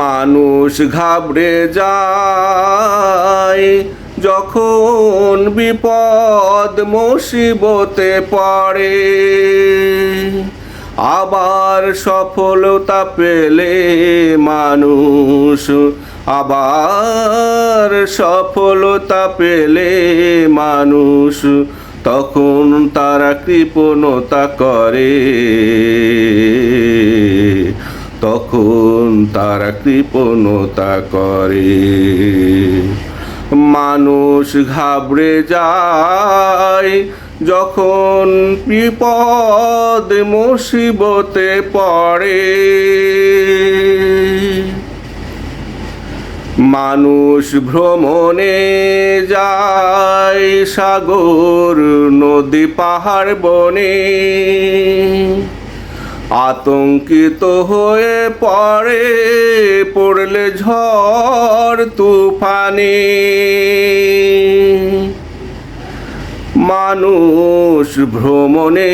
মানুষ ঘাবড়ে যায়, যখন বিপদ মুসিবতে পড়ে। আবার সফলতা পেলে মানুষ, আবার সফলতা পেলে মানুষ, তখন তারা কৃপণতা করে। তখন তারা কৃপণতা করে। মানুষ ঘাবড়ে যায় যখন বিপদ মুসিবতে পড়ে। মানুষ ভ্রমণে যায় সাগর, নদী, পাহাড় বনে। আতঙ্কিত হয়ে পড়ে, পড়লে ঝড় তুফানে। মানুষ ভ্রমণে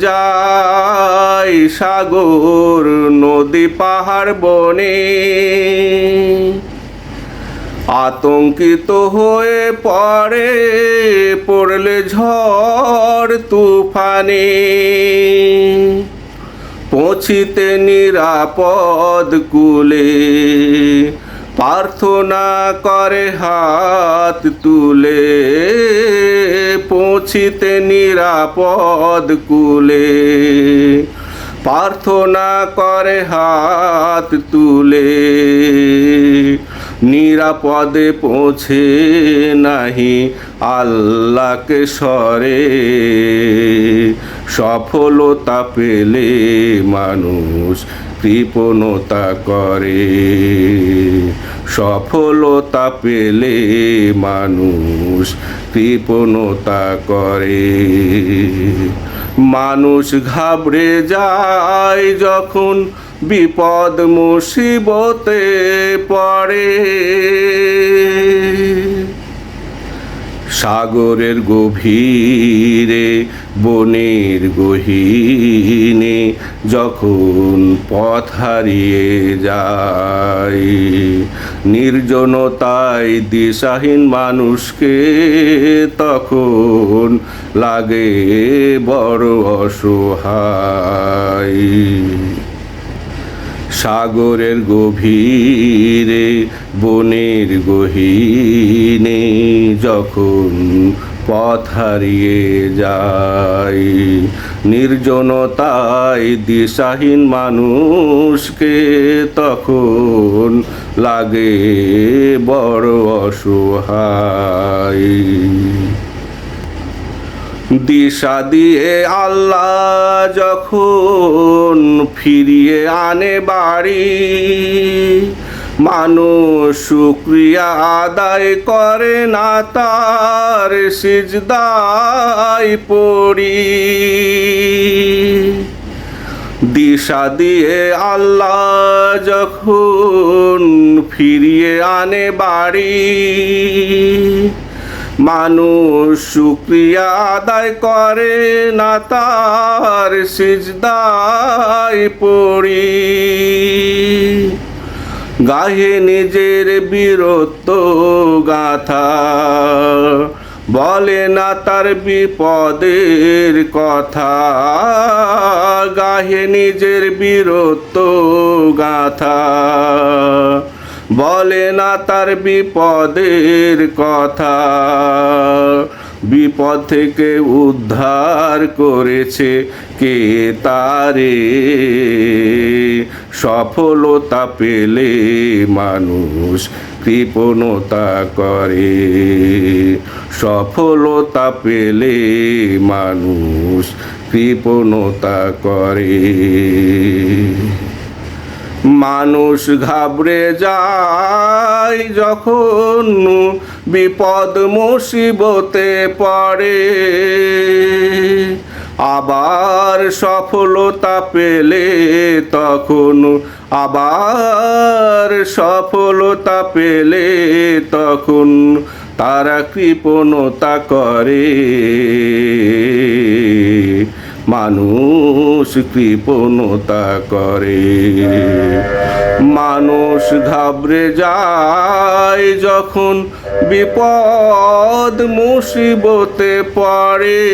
যায় সাগর, নদী, পাহাড় বনে। আতঙ্কিত হয়ে পড়ে, পড়লে ঝড় তুফানে। পৌঁছিতে নিরাপদ কুলে। প্রার্থনা করে হাত তুলে। পৌঁছিতে নিরাপদ কুলে। প্রার্থনা করে হাত তুলে। নিরাপদে পৌঁছে নাহি আল্লাহকে সরে সফলতা পেলে মানুষ কৃপণতা করে। সফলতা পেলে মানুষ কৃপণতা করে। মানুষ ঘাবড়ে যায় যখন বিপদ মুসিবতে পড়ে। সাগরের গভীরে, বনের গহীনে যখন পথ হারিয়ে যায়, নির্জনতায় দিশাহীন মানুষকে তখন লাগে বড় অসহায়। সাগরের গভীরে, বনের গহীনে যখন পথ হারিয়ে যায়, নির্জনতায় দিশাহীন মানুষকে তখন লাগে বড় অসহায়। দিশা দিয়ে আল্লাহ যখন ফিরিয়ে আনে বাড়ি, মানুষ শুক্রিয়া আদায় করে না তার সিজদাই পড়ি। দিশা দিয়ে আল্লাহ যখন ফিরিয়ে আনে বাড়ি মানুষ শুক্রিয়া আদায় করে না তার সিজদায় পড়ি। গাহে নিজের বীরত্ব গাথা। বলে না তার বিপদের কথা। গাহে নিজের বীরত্ব গাথা। বলে না তার বিপদের কথা। বিপদ থেকে উদ্ধার করেছে কে তারে? সফলতা পেলে মানুষ কৃপণতা করে। সফলতা পেলে মানুষ কৃপণতা করে। মানুষ ঘাবড়ে যায় যখন বিপদ মুসিবতে পড়ে। আবার সফলতা পেলে তখন, আবার সফলতা পেলে তখন তারা কৃপণতা করে। মানুষ কৃপণতা করে। মানুষ ঘাবড়ে যায় যখন বিপদ মুসিবতে পড়ে।